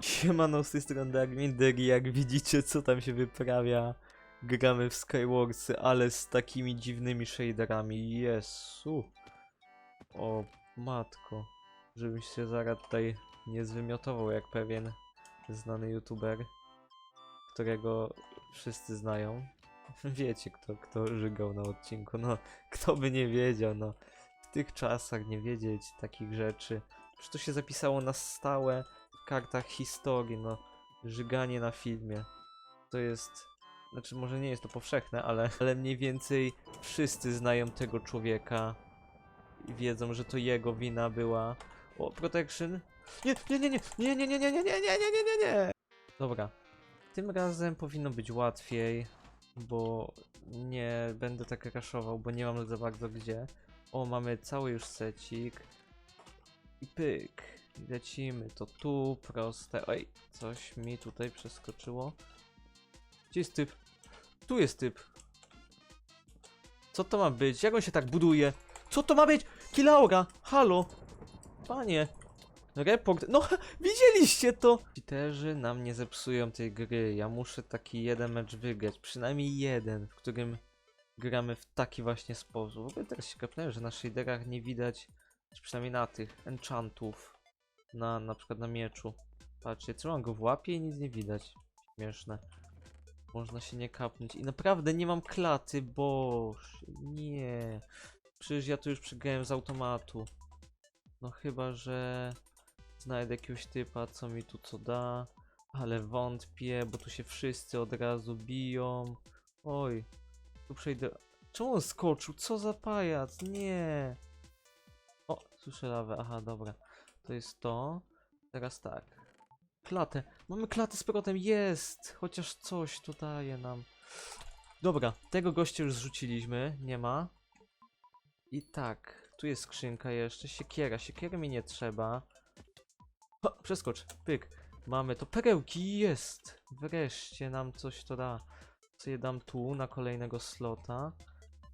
Siemano, z tej strony Darminder jak widzicie co tam się wyprawia Gramy w Skywarsy, ale z takimi dziwnymi shaderami, Jezu. O matko. Żebyś się zaraz tutaj nie zwymiotował jak pewien znany youtuber Którego wszyscy znają. Wiecie kto, kto żygał na odcinku, no kto by nie wiedział, no. W tych czasach nie wiedzieć takich rzeczy. Czy to się zapisało na stałe kartach historii, no żyganie na filmie. To jest, znaczy może nie jest to powszechne, ale, ale mniej więcej wszyscy znają tego człowieka i wiedzą, że to jego wina była. O, protection? Nie, nie, nie, nie, nie, nie, nie, nie, nie, nie, nie, nie, nie, nie. Dobra. Tym razem powinno być łatwiej, bo nie będę tak raszował, bo nie mam za bardzo gdzie. O, mamy cały już secik. I pyk. Lecimy to tu, proste. Oj, coś mi tutaj przeskoczyło. Gdzie jest typ? Tu jest typ. Co to ma być? Jak on się tak buduje? Co to ma być? Kilaura! Halo! Panie! Report. No, widzieliście to! Cheaterzy nam nie zepsują tej gry. Ja muszę taki jeden mecz wygrać. Przynajmniej jeden, w którym gramy w taki właśnie sposób. W ogóle teraz się kapnąłem, że na shaderach nie widać, przynajmniej na tych, enchantów. Na, na przykład na mieczu. Patrzcie, trzymam go w łapie i nic nie widać. Śmieszne. Można się nie kapnąć. I naprawdę nie mam klaty, bo Nie. Przecież ja tu już przegrałem z automatu. No chyba, że znajdę jakiegoś typa, co mi tu co da. Ale wątpię, bo tu się wszyscy od razu biją. Oj. Tu przejdę. Czemu on skoczył? Co za pajac? Nie. O, słyszę lawę. Aha, dobra. To jest to. Teraz tak. Klatę. Mamy klatę z powrotem. Jest! Chociaż coś tu daje nam. Dobra, tego gościa już zrzuciliśmy. Nie ma. I tak. Tu jest skrzynka jeszcze. Siekiera. Siekiery mi nie trzeba. Ha, przeskocz. Pyk. Mamy to. Perełki jest! Wreszcie nam coś to da. Co je dam tu na kolejnego slota.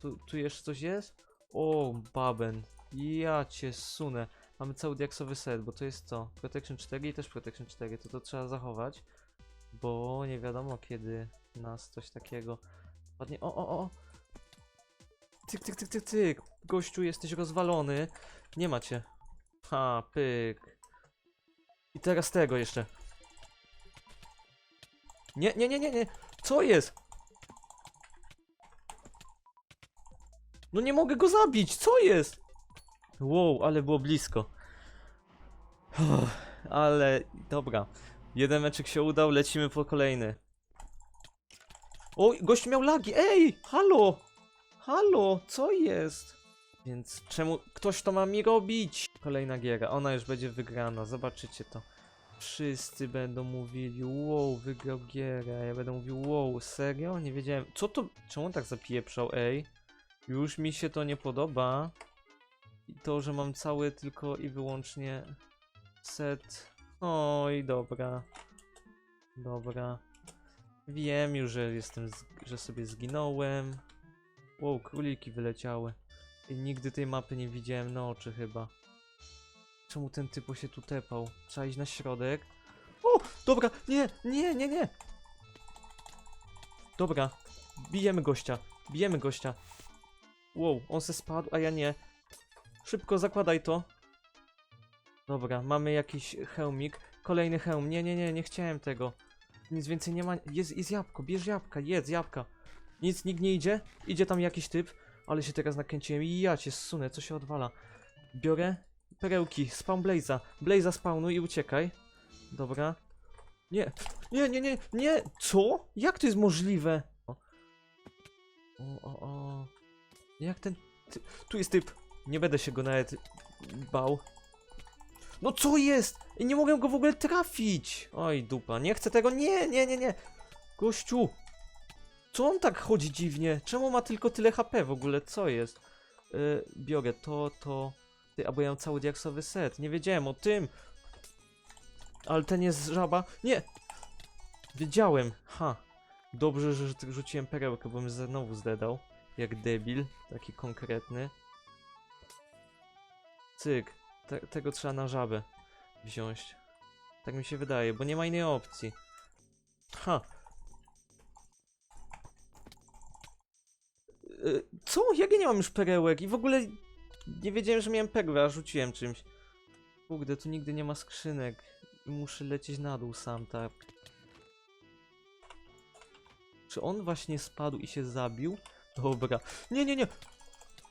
Tu, tu jeszcze coś jest? O, baben. Ja cię sunę. Mamy cały diaksowy set, bo to jest co? Protection 4 i też Protection 4, to to trzeba zachować. Bo nie wiadomo kiedy nas coś takiego padnie. O, o, o! Tyk, tyk, tyk, tyk, tyk! Gościu, jesteś rozwalony. Nie macie. Ha, pyk. I teraz tego jeszcze. Nie, nie, nie, nie, nie! Co jest? No nie mogę go zabić, co jest? Wow, ale było blisko. Uff, ale dobra. Jeden meczek się udał, lecimy po kolejny. Oj, gość miał lagi. Ej, halo! Halo, co jest? Więc czemu ktoś to ma mi robić? Kolejna giera, ona już będzie wygrana, zobaczycie to. Wszyscy będą mówili, wow, wygrał gierę. Ja będę mówił, wow, serio? Nie wiedziałem. Co to? Czemu on tak zapieprzał, ej? Już mi się to nie podoba. I to, że mam cały tylko i wyłącznie set. Oj, dobra. Dobra. Wiem już, że jestem, że sobie zginąłem. Wow, króliki wyleciały. I nigdy tej mapy nie widziałem na oczy chyba. Czemu ten typo się tu tepał? Trzeba iść na środek. O, dobra, nie, nie, nie, nie. Dobra, bijemy gościa, bijemy gościa. Wow, on se spadł, a ja nie. Szybko zakładaj to. Dobra, mamy jakiś hełmik. Kolejny hełm. Nie, nie, nie, nie chciałem tego. Nic więcej nie ma. Jest, jest jabłko, bierz jabłka, jedz jabłka. Nic, nikt nie idzie. Idzie tam jakiś typ, ale się teraz nakręciłem i ja cię zsunę, co się odwala. Biorę perełki, spawn Blaze'a. Blaze'a spawnuj i uciekaj. Dobra. Nie, nie, nie, nie, nie! Co? Jak to jest możliwe? O, o, o. Jak ten... Ty... Tu jest typ. Nie będę się go nawet bał. No co jest? I nie mogę go w ogóle trafić. Oj, dupa. Nie chcę tego. Nie, nie, nie, nie. Gościu. Co on tak chodzi dziwnie? Czemu ma tylko tyle HP w ogóle? Co jest? Yy, biorę to, to. Ty, albo ja mam cały diaksowy set. Nie wiedziałem o tym. Ale ten jest żaba. Nie! Wiedziałem. Ha. Dobrze, że rzuciłem perełkę, bo bym znowu zdedał. Jak debil. Taki konkretny. Cyk. Te, tego trzeba na żabę wziąć. Tak mi się wydaje, bo nie ma innej opcji. Ha. Y, Co? Jak ja nie mam już perełek? I w ogóle nie wiedziałem, że miałem perłę, a rzuciłem czymś. Kurde, tu nigdy nie ma skrzynek. I muszę lecieć na dół sam, tak. Czy on właśnie spadł i się zabił? Dobra. Nie, nie, nie.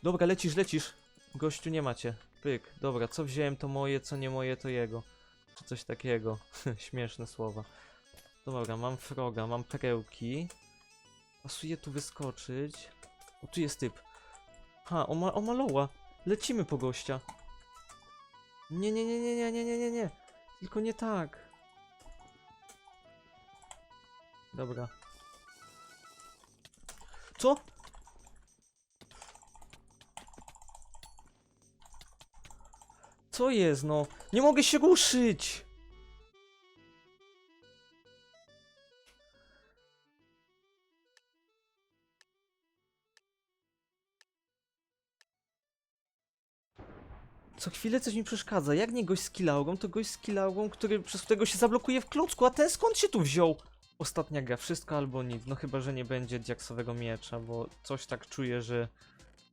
Dobra, lecisz, lecisz. Gościu, nie macie. Pyk. Dobra, co wziąłem to moje, co nie moje to jego. Czy coś takiego. Śmieszne słowa. Dobra, mam froga, mam perełki. Pasuje tu wyskoczyć. O, tu jest typ. Ha, oma omaloła. Lecimy po gościa. Nie, nie, nie, nie, nie, nie, nie, nie, nie. Tylko nie tak. Dobra. Co? Co jest, no? Nie mogę się ruszyć! Co chwilę coś mi przeszkadza. Jak nie gość z kilaugą, to gość z kilaugą, który przez którego się zablokuje w klocku, a ten skąd się tu wziął? Ostatnia gra, wszystko albo nic. No chyba, że nie będzie diaksowego miecza, bo coś tak czuję, że...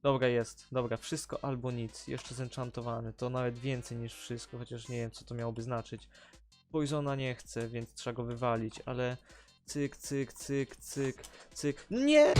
Dobra jest, dobra, wszystko albo nic. Jeszcze zenchantowany, to nawet więcej niż wszystko, chociaż nie wiem co to miałoby znaczyć. Poisona nie chce, więc trzeba go wywalić, ale... Cyk, cyk, cyk, cyk, cyk... Nie!